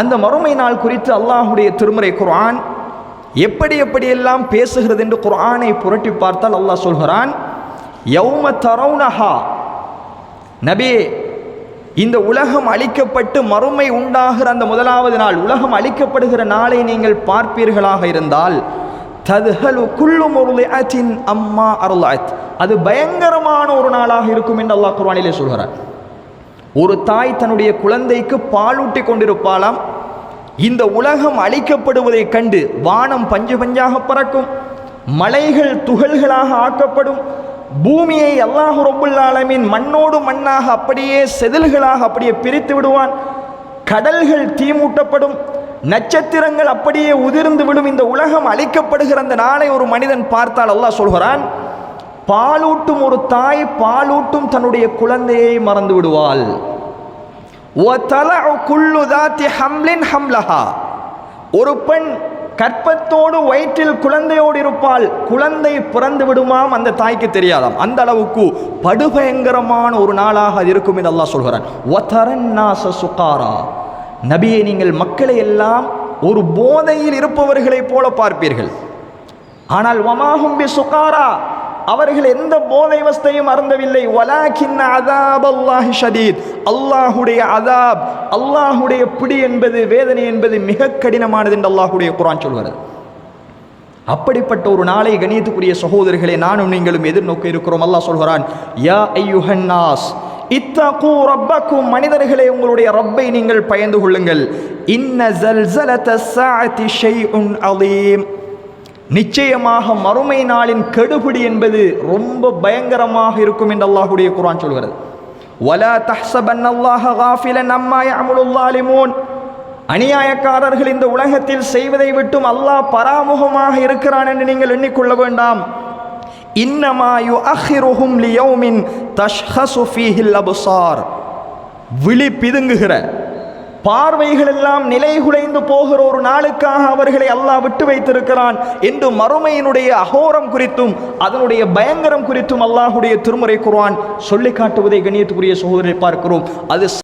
அந்த மறுமை நாள் குறித்து அல்லாஹுடைய திருமறை குர்ஆன் எப்படி எப்படியெல்லாம் பேசுகிறது என்று குர்ஆனை புரட்டி பார்த்தால் அல்லாஹ் சொல்கிறான் யௌம தரவுனஹா நபியே இந்த உலகம் அழிக்கப்பட்டு மறுமை உண்டாகிற அந்த முதலாவது நாள் உலகம் அழிக்கப்படுகிற நாளை நீங்கள் பார்ப்பீர்களாக இருந்தால் ததுஹலு குல்லு முருளிஅத்தின் அம்மா அருளாத் அது பயங்கரமான ஒரு நாளாக இருக்கும் என்று அல்லாஹ் குர்வானிலே சொல்கிறார் ஒரு தாய் தன்னுடைய குழந்தைக்கு பாலூட்டி கொண்டிருப்பாளாம். இந்த உலகம் அழிக்கப்படுவதைக் கண்டு வானம் பஞ்சு பஞ்சாக பறக்கும். மலைகள் துகள்களாக ஆக்கப்படும். பூமியை அல்லாஹு ரப்புல் மண்ணோடு மண்ணாக அப்படியே செதில்களாக அப்படியே பிரித்து விடுவான். கடல்கள் தீமூட்டப்படும். நட்சத்திரங்கள் அப்படியே உதிர்ந்து விடும். இந்த உலகம் அழிக்கப்படுகிற அந்த நாளை ஒரு மனிதன் பார்த்தால் அல்லாஹ் சொல்கிறான் பாலூட்டும் ஒரு தாய் பாலூட்டும் தன்னுடைய குழந்தையை மறந்து விடுவாள். ஒரு பெண் கற்பத்தோடு வயிற்றில் குழந்தையோடு இருப்பால் குழந்தை பிறந்து விடுமாம் அந்த தாய்க்கு தெரியாதாம். அந்த அளவுக்கு படுபயங்கரமான ஒரு நாளாக அது இருக்கும் என்று அல்லாஹ் சொல்கிறான். சுகாரா. நபியை நீங்கள் மக்களை எல்லாம் ஒரு போதையில் இருப்பவர்களைப் போல பார்ப்பீர்கள். ஆனால் வமாகும் பி சுகாரா. அவர்கள் எந்த போதை வஸ்தையும் அறந்தவில்லை வலாக்கின் அதாப் அல்லாஹி ஷதீத். அல்லாஹுடைய அதாப் அல்லாஹுடைய பிடி என்பது வேதனை என்பது மிக கடினமானது என்று அல்லாஹுடைய குரான் சொல்கிறது. அப்படிப்பட்ட ஒரு நாளை கணியத்துக்குரிய சகோதரர்களை நானும் நீங்களும் எதிர்நோக்க இருக்கிறோம். அல்லாஹ் சொல்கிறான் யா ஐயுஹன்னாஸ் இத்தகு ரப்பக்கும். மனிதர்களே உங்களுடைய ரப்பை நீங்கள் பயந்து கொள்ளுங்கள். இன்ன ஜல்சலத ஸாஅத்தி ஷைஉன் அலீம். நிச்சயமாக மறுமை நாளின் கெடுபிடி என்பது ரொம்ப பயங்கரமாக இருக்கும் என்று அல்லாஹுடைய குர்ஆன் சொல்கிறது. வலா தஹ்சபன் அல்லாஹ காஃபிலன் அம்மா அமுலுல்லாலிமோன் அநியாயக்காரர்கள் இந்த உலகத்தில் செய்வதை விட்டும் அல்லாஹ் பராமுகமாக இருக்கிறான் என்று நீங்கள் எண்ணிக்கொள்ள வேண்டாம். இன்னமாயு அஹிருஹும் லியோமின் தஷ்ஹசுஃபீஹில் அபுசார். விழி பிதுங்குகிற பார்வைகள் எல்லாம் நிலைகுலைந்து போகிற ஒரு நாளுக்காக அவர்களை அல்லாஹ் விட்டு வைத்திருக்கிறான் என்று மறுமையினுடைய அகோரம் குறித்தும் அதனுடைய பயங்கரம் குறித்தும் அல்லாஹுடைய திருமுறை குருவான் சொல்லி காட்டுவதை கணியத்துக்குரிய சகோதரரை பார்க்கிறோம். அது